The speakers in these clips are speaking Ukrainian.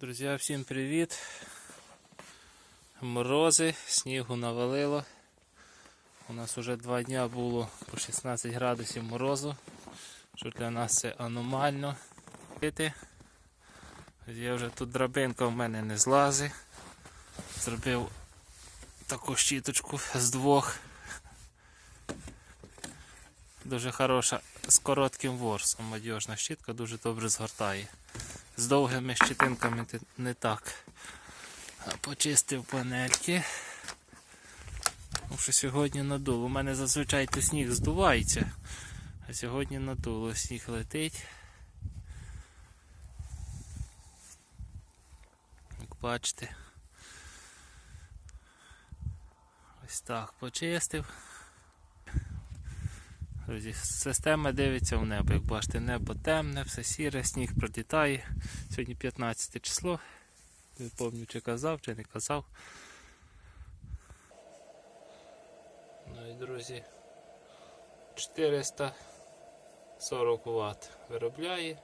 Друзі, всім привіт. Морози, снігу навалило. У нас вже два дня було по 16 градусів морозу, що для нас це аномально. Я вже тут драбинка в мене не злазить. Зробив таку щіточку з двох. Дуже хороша з коротким ворсом. Мадіжна щітка дуже добре згортає. З довгими щитинками не так. Почистив панельки. Що сьогодні надуло. У мене зазвичай то сніг здувається, а сьогодні надуло. Сніг летить. Як бачите. Ось так почистив. Друзі, система дивиться в небо. Як бачите, небо темне, все сіре, сніг пролітає. Сьогодні 15 число. Не пам'ятаю, чи казав, чи не казав. Ну і друзі, 440 Вт виробляє.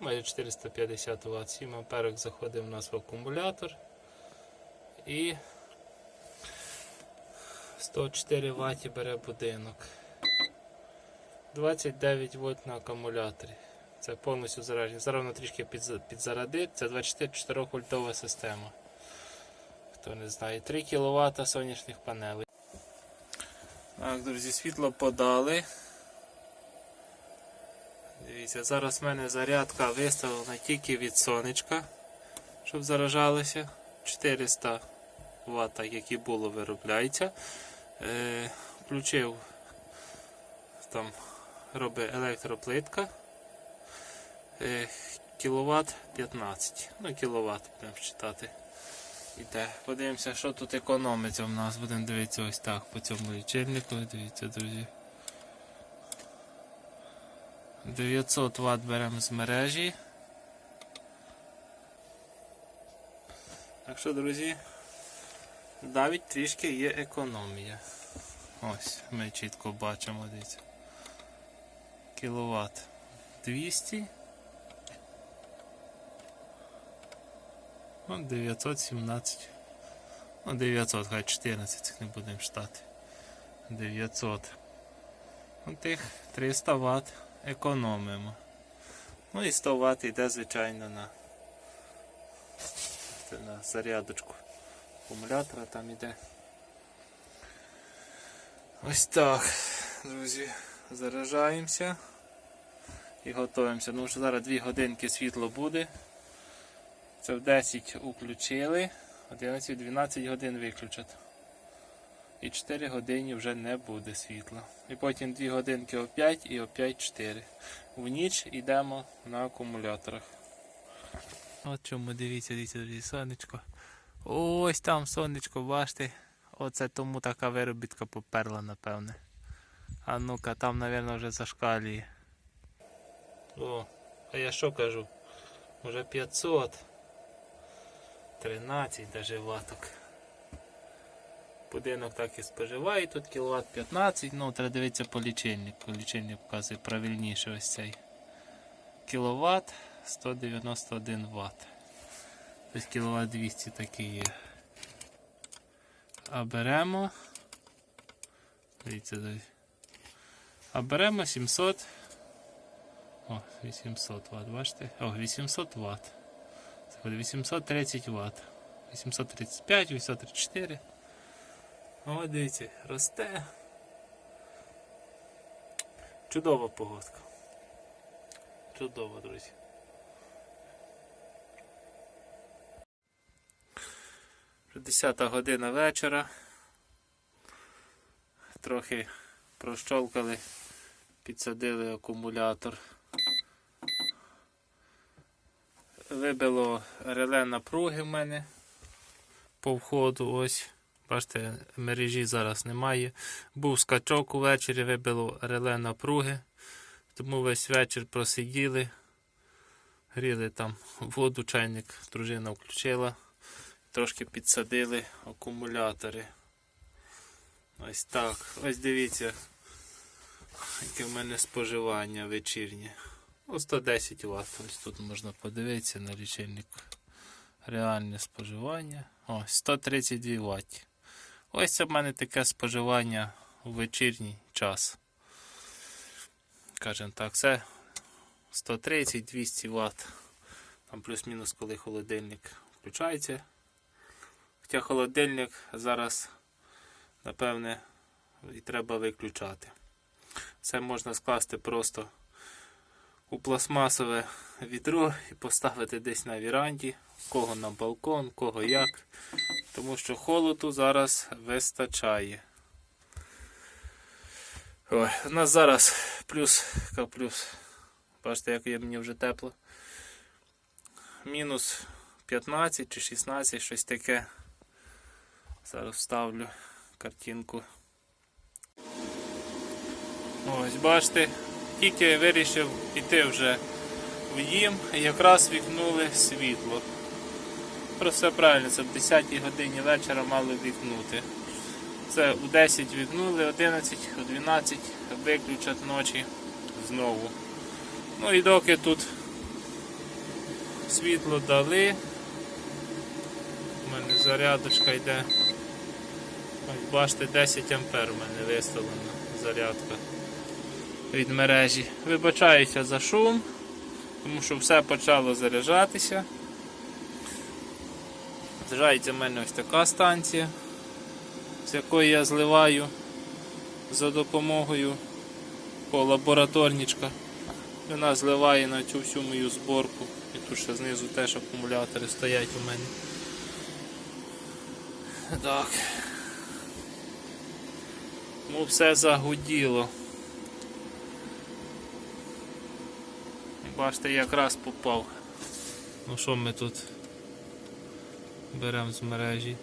Майже 450 Вт. 7 амперок заходить у нас в акумулятор. І 104 Вт бере будинок. 29 вольт на акумуляторі. Це повністю зарядження. Зараз воно трішки підзарадить. Це 24 вольтова система. Хто не знає, 3 кВт сонячних панелей. Так, друзі, світло подали. Дивіться, зараз в мене зарядка виставлена тільки від сонечка, щоб заражалося. 400 Вт, як і було, виробляється. Е, включив там робить електроплитка. Е, кіловат 15. Ну, кіловат будемо читати. Іде. Подивимося, що тут економиться в нас. Будемо дивитися ось так по цьому лічильнику. Дивіться, друзі. 900 Вт беремо з мережі. Так що, друзі, навіть трішки є економія. Ось, ми чітко бачимо, дивіться. Кіловат 200. Ну, 917. Ну, 900, хай 14 цих не будемо штати. 900. Ну, тих 300 Вт економимо. Ну і 100 Вт йде, звичайно, на, на зарядочку акумулятора там іде. Ось так, друзі, заражаємося і готуємося. Ну, що зараз 2 годинки світло буде. Це в 10 включили, 11-12 годин виключать. І 4 години вже не буде світла. І потім 2 годинки опять і опять 4. В ніч йдемо на акумуляторах. От чому дивіться, дивіться, друзі, сонечко. Ось там сонечко, бачите. Оце тому така виробітка поперла, напевне. А ну-ка, там, мабуть, вже зашкалює. О, а я що кажу? Уже 500. 13 даже ваток. Будинок так і споживає, тут кіловат 15, ну треба дивитися по лічильнику. Лічильник показує правильніше ось цей. Кіловат 191 Вт. Тобто кіловат 200 такий є. А беремо. Дивіться, дивіться. А беремо 700. О, 800 Вт, бачите? О, 800 Вт. Це буде 830 Вт. 835, 834. О, дивіться, росте. Чудова погодка. Чудово, друзі. Вже 10 година вечора. Трохи прощолкали, підсадили акумулятор. Вибило реле напруги в мене по входу. Ось. Бачите, мережі зараз немає. Був скачок увечері, вибило реле напруги. Тому весь вечір просиділи. Гріли там воду, чайник, дружина включила. Трошки підсадили акумулятори. Ось так. Ось дивіться, яке в мене споживання вечірнє. Ну, 110 Вт. Ось тут можна подивитися на лічильник. Реальне споживання. Ось 132 Вт. Ось це в мене таке споживання у вечірній час. Кажемо так, це 130-200 Вт. Там плюс-мінус, коли холодильник включається. Хоча холодильник зараз, напевне, і треба виключати. Це можна скласти просто у пластмасове відро і поставити десь на віранді, кого на балкон, кого як. Тому що холоду зараз вистачає. Ой, у нас зараз плюс, плюс. Бачите, як мені вже тепло. Мінус 15 чи 16, щось таке. Зараз вставлю картинку. Ось, бачите, тільки вирішив іти вже в їм, якраз вікнули світло. Про все правильно, це в 10 годині вечора мали вікнути. Це у 10 вікнули, 11, о 12 виключать ночі знову. Ну і доки тут світло дали, у мене зарядочка йде. Бачите, 10 ампер у мене виставлена зарядка від мережі. Вибачаюся за шум, тому що все почало заряджатися. Заряджається в мене ось така станція, з якої я зливаю за допомогою по лабораторничка. Вона зливає на цю всю мою зборку. І тут ще знизу теж акумулятори стоять у мене. Так. Ну все загуділо. Бачите, якраз попав. Ну що ми тут беремо з мережі?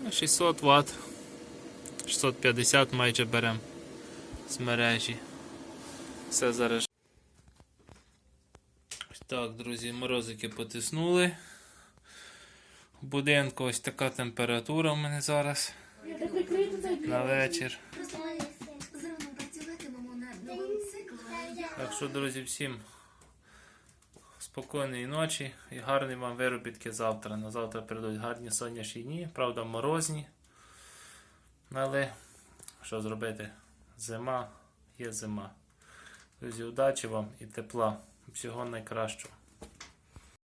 Ну, 600 Вт. 650 майже беремо з мережі. Все зараз. Так, друзі, морозики потиснули. В будинку ось така температура у мене зараз на вечір. Так що, друзі, всім спокійної ночі і гарні вам виробітки завтра. На завтра прийдуть гарні сонячні дні, правда, морозні. Але що зробити? Зима є зима. Друзі, удачі вам і тепла. Всього найкращого.